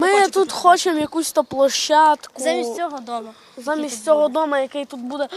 Ми тут хочемо якусь то площадку. Замість цього дома. замість цього дому, який тут буде,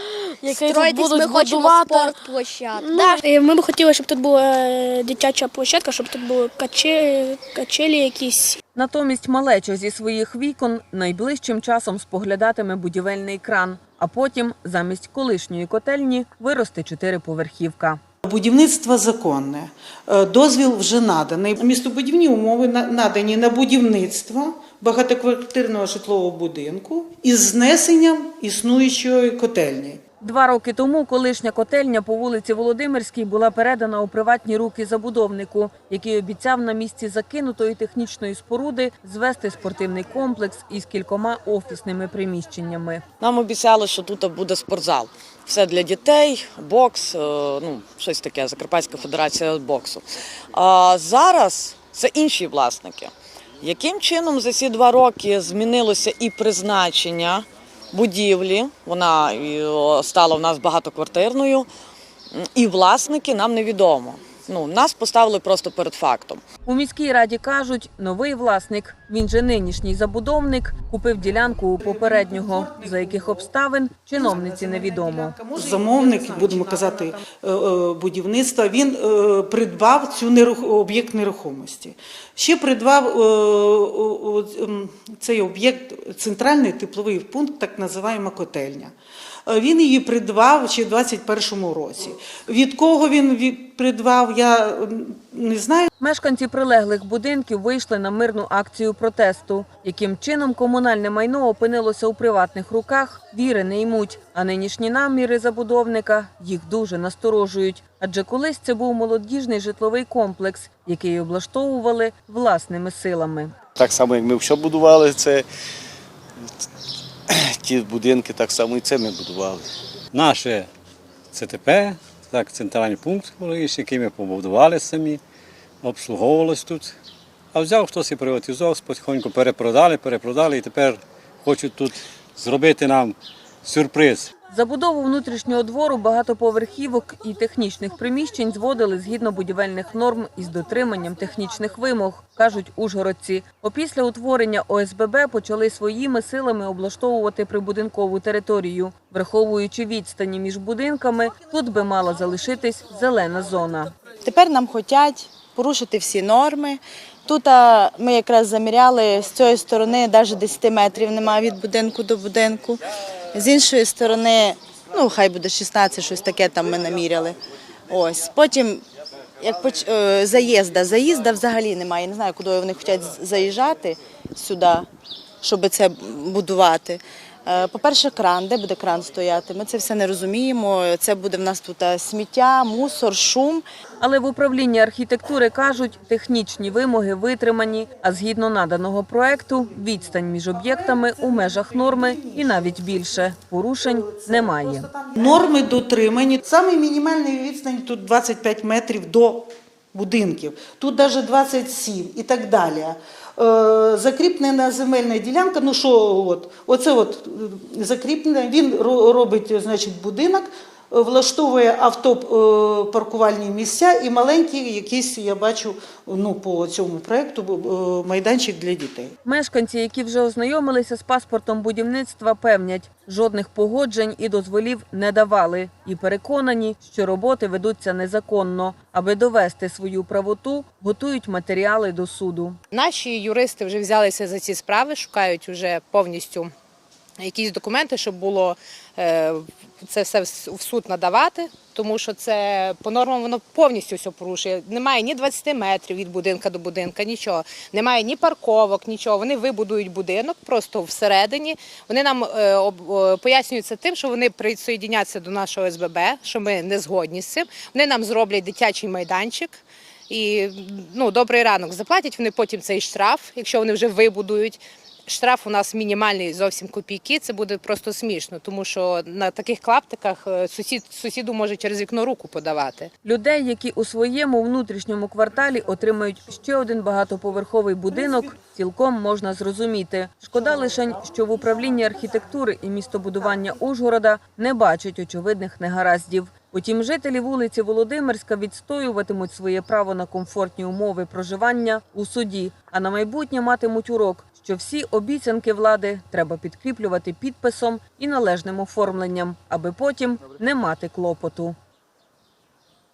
який тут будуть ми хочемо будувати. спортплощадку. Е, Ми б хотіли, щоб тут була е, дитяча площадка, щоб тут були качелі, качелі якісь. Натомість малеча зі своїх вікон найближчим часом споглядатиме будівельний кран, а потім замість колишньої котельні виросте чотириповерхівка. Будівництво законне, Е, дозвіл вже наданий. Містобудівні умови на- надані на будівництво багатоквартирного житлового будинку із знесенням існуючої котельні. Два роки тому колишня котельня по вулиці Володимирській була передана у приватні руки забудовнику, який обіцяв на місці закинутої технічної споруди звести спортивний комплекс із кількома офісними приміщеннями. Нам обіцяли, що тут буде спортзал. Все для дітей, бокс, е, ну щось таке, Закарпатська федерація боксу. А зараз це інші власники. Яким чином за ці два роки змінилося і призначення будівлі? Вона е, стала в нас багатоквартирною, і власники нам невідомо. Ну, нас поставили просто перед фактом. У міській раді кажуть, новий власник, він же нинішній забудовник, купив ділянку у попереднього, за яких обставин чиновниці невідомо. Замовник, будемо казати, е, е, будівництва, він е, придбав цю нерух- об'єкт нерухомості. Ще придбав цей об'єкт, центральний тепловий пункт, так називаємо котельня. Е, Він її придбав ще в 2021 році. Від кого він придбав, я не знаю. Мешканці прилеглих будинків вийшли на мирну акцію протесту. Яким чином комунальне майно опинилося у приватних руках, віри не ймуть. А нинішні наміри забудовника їх дуже насторожують. Адже колись це був молодіжний житловий комплекс, який облаштовували власними силами. Так само, як ми все будували, це ті будинки, так само і це ми будували. Наше ЦТП, так, центральний пункт, який ми побудували самі, обслуговувалось тут. А взяв хтось і приватизував, потихоньку перепродали, перепродали і тепер хочуть тут зробити нам сюрприз. Забудову внутрішнього двору багатоповерхівок і технічних приміщень зводили згідно будівельних норм із дотриманням технічних вимог, кажуть ужгородці. Опісля утворення ОСББ почали своїми силами облаштовувати прибудинкову територію. Враховуючи відстані між будинками, тут би мала залишитись зелена зона. Тепер нам хочуть порушити всі норми. Тут ми якраз заміряли з цієї сторони, навіть 10 метрів немає від будинку до будинку. З іншої сторони, ну хай буде 16, щось таке там ми наміряли. Ось потім. Як поч... е, заїзда, заїзда взагалі немає. Я не знаю, куди вони хочуть заїжджати сюди, щоб це будувати. Е, По-перше, кран, де буде кран стояти? Ми це все не розуміємо. Це буде в нас тут е, сміття, мусор, шум. Але в управлінні архітектури кажуть, технічні вимоги витримані, а згідно наданого проекту, відстань між об'єктами у межах норми і навіть більше. Порушень немає. Норми дотримані. Саме мінімальний відстань тут 25 метрів до будинків, тут навіть 27 і так далі. Е, Закріплена земельна ділянка, ну що, от, оце от е, закріплена, він ро- робить, значить, будинок, влаштовує авто е, паркувальні місця і маленький якийсь, я бачу, ну, по цьому проєкту е, майданчик для дітей. Мешканці, які вже ознайомилися з паспортом будівництва, певнять, жодних погоджень і дозволів не давали. І переконані, що роботи ведуться незаконно. Аби довести свою правоту, готують матеріали до суду. Наші юристи вже взялися за ці справи, шукають вже повністю якісь документи, щоб було е, це все в суд надавати, тому що це по нормам воно повністю все порушує. Немає ні 20 метрів від будинка до будинка, нічого. Немає ні парковок, нічого. Вони вибудують будинок просто всередині. Вони нам е, об- пояснюють це тим, що вони присоєдняться до нашого СББ, що ми не згодні з цим. Вони нам зроблять дитячий майданчик. І ну, добрий ранок заплатять вони потім цей штраф, якщо вони вже вибудують. Штраф у нас мінімальний зовсім копійки. Це буде просто смішно, тому що на таких клаптиках е, сусід сусіду може через вікно руку подавати. Людей, які у своєму внутрішньому кварталі отримають ще один багатоповерховий будинок, цілком можна зрозуміти. Шкода лише, що в управлінні архітектури і містобудування Ужгорода не бачать очевидних негараздів. Утім, жителі вулиці Володимирська відстоюватимуть своє право на комфортні умови проживання у суді, а на майбутнє матимуть урок, що всі обіцянки влади треба підкріплювати підписом і належним оформленням, аби потім не мати клопоту.